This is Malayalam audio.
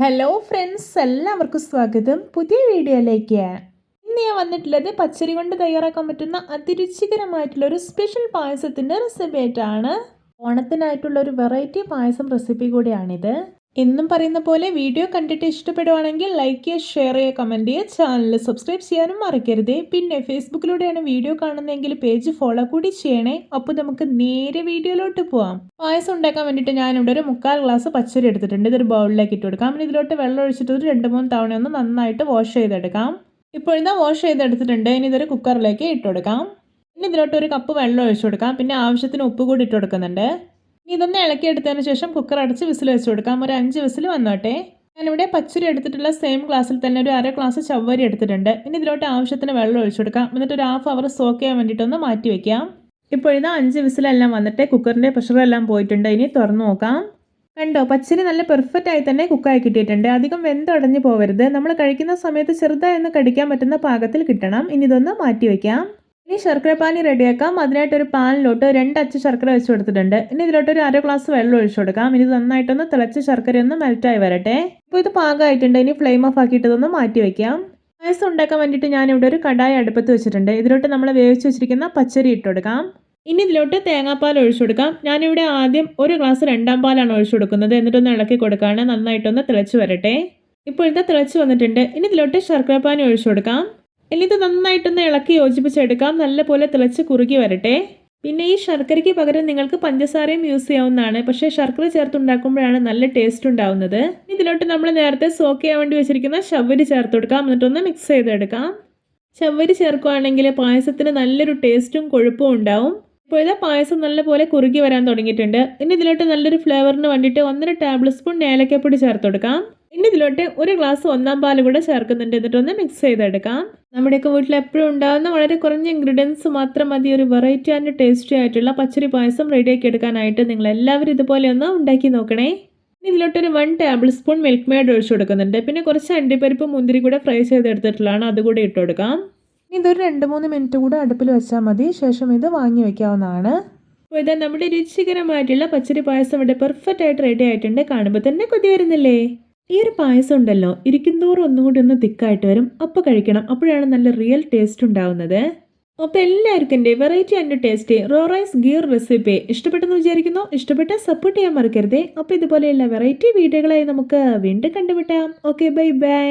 ഹലോ ഫ്രണ്ട്സ് എല്ലാവർക്കും സ്വാഗതം. പുതിയ വീഡിയോയിലേക്ക്. ഇന്ന് ഞാൻ വന്നിട്ടുള്ളത് പച്ചരി കൊണ്ട് തയ്യാറാക്കാൻ പറ്റുന്ന അതിരുചികരമായിട്ടുള്ള ഒരു സ്പെഷ്യൽ പായസത്തിന്റെ റെസിപ്പി ആയിട്ടാണ്. ഓണത്തിനായിട്ടുള്ള ഒരു വെറൈറ്റി പായസം റെസിപ്പി കൂടിയാണിത്. എന്നും പറയുന്ന പോലെ വീഡിയോ കണ്ടിട്ട് ഇഷ്ടപ്പെടുവാണെങ്കിൽ ലൈക്ക് ചെയ്യുക ഷെയർ ചെയ്യുക കമന്റ് ചെയ്യുക. ചാനൽ സബ്സ്ക്രൈബ് ചെയ്യാനും മറക്കരുത്. പിന്നെ ഫേസ്ബുക്കിലൂടെയാണ് വീഡിയോ കാണുന്നതെങ്കിൽ പേജ് ഫോളോ കൂടി ചെയ്യണേ. അപ്പോൾ നമുക്ക് നേരെ വീഡിയോയിലോട്ട് പോവാം. പായസം ഉണ്ടാക്കാൻ വേണ്ടിയിട്ട് ഞാനിവിടെ ഒരു മുക്കാൽ ഗ്ലാസ് പച്ചരി എടുത്തിട്ടുണ്ട്. ഇതൊരു ബൗളിലേക്ക് ഇട്ട് കൊടുക്കാം. പിന്നെ ഇതിലോട്ട് വെള്ളം ഒഴിച്ചിട്ട് ഒരു രണ്ട് മൂന്ന് തവണ ഒന്ന് നന്നായിട്ട് വാഷ് ചെയ്തെടുക്കാം. ഇപ്പോൾ ഇതാ വാഷ് ചെയ്തെടുത്തിട്ടുണ്ട്. ഇനി ഇതൊരു കുക്കറിലേക്ക് ഇട്ട് കൊടുക്കാം. പിന്നെ ഇതിലോട്ട് ഒരു കപ്പ് വെള്ളം ഒഴിച്ചു കൊടുക്കാം. പിന്നെ ആവശ്യത്തിന് ഉപ്പ് കൂടി ഇട്ട് കൊടുക്കുന്നുണ്ട്. ഇതൊന്ന് ഇളക്കി ഇളക്കിയെടുത്തതിന് ശേഷം കുക്കർ അടച്ച് വിസിൽ വെച്ച് കൊടുക്കാം. ഒരു അഞ്ച് വിസിൽ വന്നോട്ടെ. ഞാനിവിടെ പച്ചരി എടുത്തിട്ടുള്ള സെയിം ഗ്ലാസ്സിൽ തന്നെ ഒരു അര ഗ്ലാസ് ചവ്വരി എടുത്തിട്ടുണ്ട്. ഇനി ഇതിലോട്ട് ആവശ്യത്തിന് വെള്ളം ഒഴിച്ചു കൊടുക്കാം. എന്നിട്ട് ഒരു ഹാഫ് അവർ സോക്ക് ചെയ്യാൻ വേണ്ടിയിട്ടൊന്ന് മാറ്റി വയ്ക്കാം ഇപ്പോൾ ഇതാ അഞ്ച് വിസിലെല്ലാം വന്നിട്ട് കുക്കറിന്റെ പ്രഷറെല്ലാം പോയിട്ടുണ്ട്. ഇനി തുറന്നു നോക്കാം. കണ്ടോ പച്ചരി നല്ല പെർഫെക്റ്റ് ആയി തന്നെ കുക്കായി കിട്ടിയിട്ടുണ്ട്. അധികം വെന്തുടഞ്ഞു പോകരുത് നമ്മൾ കഴിക്കുന്ന സമയത്ത് ചെറുതായി ഒന്ന് കടിക്കാൻ പറ്റുന്ന പാകത്തിൽ കിട്ടണം. ഇനി ഇതൊന്ന് മാറ്റി വയ്ക്കാം ഇനി ശർക്കര പാനി റെഡിയാക്കാം. അതിനായിട്ട് ഒരു പാനിലോട്ട് രണ്ട് അച്ച് ശർക്കര വെച്ച് കൊടുത്തിട്ടുണ്ട്. ഇനി ഇതിലോട്ട് ഒരു അര ഗ്ലാസ് വെള്ളം ഒഴിച്ചു കൊടുക്കാം. ഇനി നന്നായിട്ടൊന്ന് തിളച്ച് ശർക്കര ഒന്ന് മെൽറ്റായി വരട്ടെ. ഇപ്പോൾ ഇത് പാകമായിട്ടുണ്ട് ഇനി ഫ്ലെയിം ഓഫ് ആക്കിയിട്ട് ഇതൊന്ന് മാറ്റി വെക്കാം. പായസം ഉണ്ടാക്കാൻ വേണ്ടിയിട്ട് ഇവിടെ ഒരു കടായി അടുപ്പത്ത് വെച്ചിട്ടുണ്ട്. ഇതിലോട്ട് നമ്മൾ വേവിച്ച് വെച്ചിരിക്കുന്ന പച്ചരി ഇട്ട് കൊടുക്കാം. ഇനി ഇതിലോട്ട് തേങ്ങാപ്പാൽ ഒഴിച്ചു കൊടുക്കാം. ഞാനിവിടെ ആദ്യം ഒരു ഗ്ലാസ് രണ്ടാം പാലാണ് ഒഴിച്ചു കൊടുക്കുന്നത്. എന്നിട്ടൊന്ന് ഇളക്കി കൊടുക്കുകയാണ്. നന്നായിട്ടൊന്ന് തിളച്ച് വരട്ടെ. ഇപ്പോഴത്തെ തിളച്ച് വന്നിട്ടുണ്ട്. ഇനി ഇതിലോട്ട് ശർക്കര പാനി ഒഴിച്ചു കൊടുക്കാം. ഇനി ഇത് നന്നായിട്ടൊന്ന് ഇളക്കി യോജിപ്പിച്ചെടുക്കാം. നല്ലപോലെ തിളച്ച് കുറുകി വരട്ടെ. പിന്നെ ഈ ശർക്കരയ്ക്ക് പകരം നിങ്ങൾക്ക് പഞ്ചസാരയും യൂസ് ചെയ്യാവുന്നതാണ്. പക്ഷേ ശർക്കര ചേർത്തുണ്ടാക്കുമ്പോഴാണ് നല്ല ടേസ്റ്റ് ഉണ്ടാവുന്നത്. ഇതിലോട്ട് നമ്മൾ നേരത്തെ സോക്ക് ചെയ്യാൻ വേണ്ടി വെച്ചിരിക്കുന്ന ശവരി ചേർത്ത് കൊടുക്കാം. എന്നിട്ടൊന്ന് മിക്സ് ചെയ്തെടുക്കാം. ശവരി ചേർക്കുകയാണെങ്കിൽ പായസത്തിന് നല്ലൊരു ടേസ്റ്റും കൊഴുപ്പും ഉണ്ടാവും. ഇപ്പോഴത്തെ പായസം നല്ലപോലെ കുറുകി വരാൻ തുടങ്ങിയിട്ടുണ്ട്. ഇനി ഇതിലോട്ട് നല്ലൊരു ഫ്ലേവറിന് വേണ്ടിയിട്ട് ഒന്നര ടേബിൾ സ്പൂൺ ഏലക്കപ്പൊടി ചേർത്ത് കൊടുക്കാം. ഇനി ഇതിലോട്ട് ഒരു ഗ്ലാസ് ഒന്നാം പാൽ കൂടെ ചേർക്കുന്നുണ്ട്. എന്നിട്ടൊന്ന് മിക്സ് ചെയ്തെടുക്കാം. നമ്മുടെയൊക്കെ വീട്ടിൽ എപ്പോഴും ഉണ്ടാകുന്ന വളരെ കുറഞ്ഞ ഇൻഗ്രീഡിയൻസ് മാത്രം മതി ഒരു വെറൈറ്റി ആൻഡ് ടേസ്റ്റി ആയിട്ടുള്ള പച്ചരി പായസം റെഡിയാക്കി എടുക്കാനായിട്ട് നിങ്ങൾ എല്ലാവരും ഇതുപോലെ ഒന്ന് ഉണ്ടാക്കി നോക്കണേ. ഇതിലോട്ടൊരു one tablespoon Milkmaid ഒഴിച്ചു കൊടുക്കുന്നുണ്ട്. പിന്നെ കുറച്ച് അണ്ടിപ്പരിപ്പ് മുന്തിരി കൂടെ ഫ്രൈ ചെയ്തെടുത്തിട്ടുള്ളതാണ് അതുകൂടി ഇട്ട് കൊടുക്കാം. ഇതൊരു രണ്ട് മൂന്ന് മിനിറ്റ് കൂടെ അടുപ്പിൽ വെച്ചാൽ മതി ശേഷം ഇത് വാങ്ങി വെക്കാവുന്നതാണ്. അപ്പോൾ ഇതാ നമ്മുടെ രുചികരമായിട്ടുള്ള പച്ചരി പായസം ഇവിടെ പെർഫെക്റ്റ് ആയിട്ട് റെഡി ആയിട്ടുണ്ട്. കാണുമ്പോൾ തന്നെ കൊതി വരുന്നില്ലേ? ഈ ഒരു പായസം ഉണ്ടല്ലോ ഇരിക്കുന്തോറും ഒന്നും കൂടി ഒന്ന് തിക്കായിട്ട് വരും. അപ്പോൾ കഴിക്കണം. അപ്പോഴാണ് നല്ല റിയൽ ടേസ്റ്റ് ഉണ്ടാവുന്നത്. അപ്പോൾ എല്ലാവർക്കും എന്റെ variety and tasty raw rice kheer recipe ഇഷ്ടപ്പെട്ടെന്ന് വിചാരിക്കുന്നു. ഇഷ്ടപ്പെട്ട സപ്പോർട്ട് ചെയ്യാൻ മറക്കരുതേ. അപ്പോൾ ഇതുപോലെയുള്ള വെറൈറ്റി വീഡിയോകളായി നമുക്ക് വീണ്ടും കണ്ടുമുട്ടാം. Okay bye bye